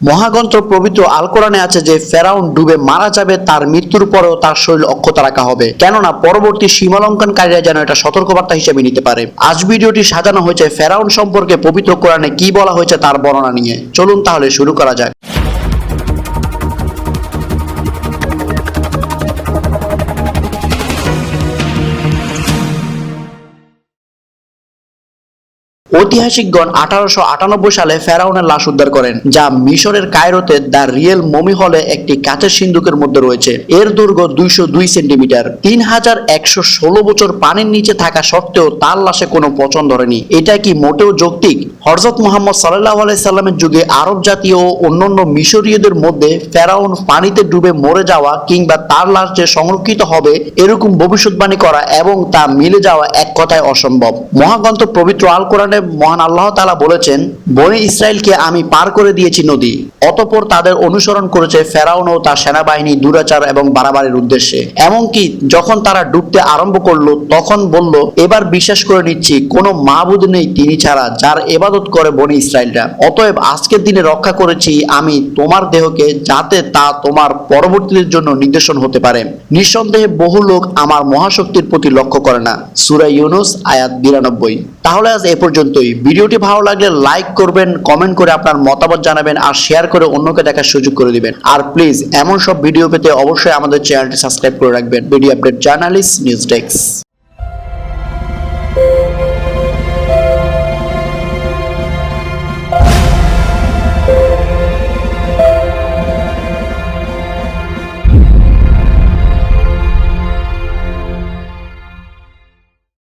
মহাগ্রন্থ পবিত্র আল কোরআনে আছে যে, ফেরাউন ডুবে মারা যাবে, তার মৃত্যুর পরেও তার শরীর অক্ষত রাখা হবে। কেননা, পরবর্তী সীমালঙ্কনকারীরা যেন এটা সতর্কবার্তা হিসেবে নিতে পারে। আজ ভিডিওটি সাজানো হয়েছে ফেরাউন সম্পর্কে পবিত্র কোরআনে কি বলা হয়েছে তার বর্ণনা নিয়ে। চলুন তাহলে শুরু করা যাক। ঐতিহাসিকগণ আঠারোশো আটানব্বই সালে ফেরাউনের লাশ উদ্ধার করেন, যা মিশরের কায়রোতে দ্য রিয়েল মমি হলে একটি কাচের সিন্ধুকের মধ্যে রয়েছে। এর দৈর্ঘ্য দুইশো দুই সেন্টিমিটার। তিন হাজার একশো ষোলো বছর পানির নিচে থাকা সত্ত্বেও তার লাশে কোনো পচন ধরেনি। এটা কি মোটেও যৌক্তিক? হরজত মোহাম্মদ সাল্লাহ আলাইসাল্লামের যুগে আরব জাতীয় ও অন্যান্য মিশরীয়দের মধ্যে ফেরাউন পানিতে ডুবে মরে যাওয়া কিংবা তার লাশ যে সংরক্ষিত হবে, এরকম ভবিষ্যৎবাণী করা এবং তা মিলে যাওয়া এক কথায় অসম্ভব। মহাগ্রন্থ পবিত্র আল কোরআনে মহান আল্লাহ তাআলা বলেছেন, বনে ইসরায়েলকে আমি পার করে দিয়েছি নদী। অতঃপর তাদের অনুসরণ করেছে ফেরাউন ও তার সেনাবাহিনী, দুরাচার এবং বাড়াবাড়ির উদ্দেশ্যে। এমনকি যখন তারা ডুবতে আরম্ভ করল, তখন বলল, এবার বিশ্বাস করে নিচ্ছি, কোনো মাহবুদ নেই তিনি ছাড়া যার এবাদত করে বনে ইসরায়েলরা অতএব আজকের দিনে রক্ষা করেছি আমি তোমার দেহকে যাতে তা তোমার পরবর্তীদের জন্য নির্দেশন হতে পারে। নিঃসন্দেহে বহু লোক আমার মহাশক্তির প্রতি লক্ষ্য করে না। সুরা ইউনুস, আয়াত বিরানব্বই। তাহলে আজ এ পর্যন্তই। ভিডিওটি ভালো লাগলে লাইক করবেন কমেন্ট করে আপনার মতামত জানাবেন আর শেয়ার করে অন্যকে দেখার সুযোগ করে দিবেন। আর প্লিজ এমন সব ভিডিও পেতে অবশ্যই আমাদের চ্যানেলটি সাবস্ক্রাইব করে রাখবেন। Video update journalist news desk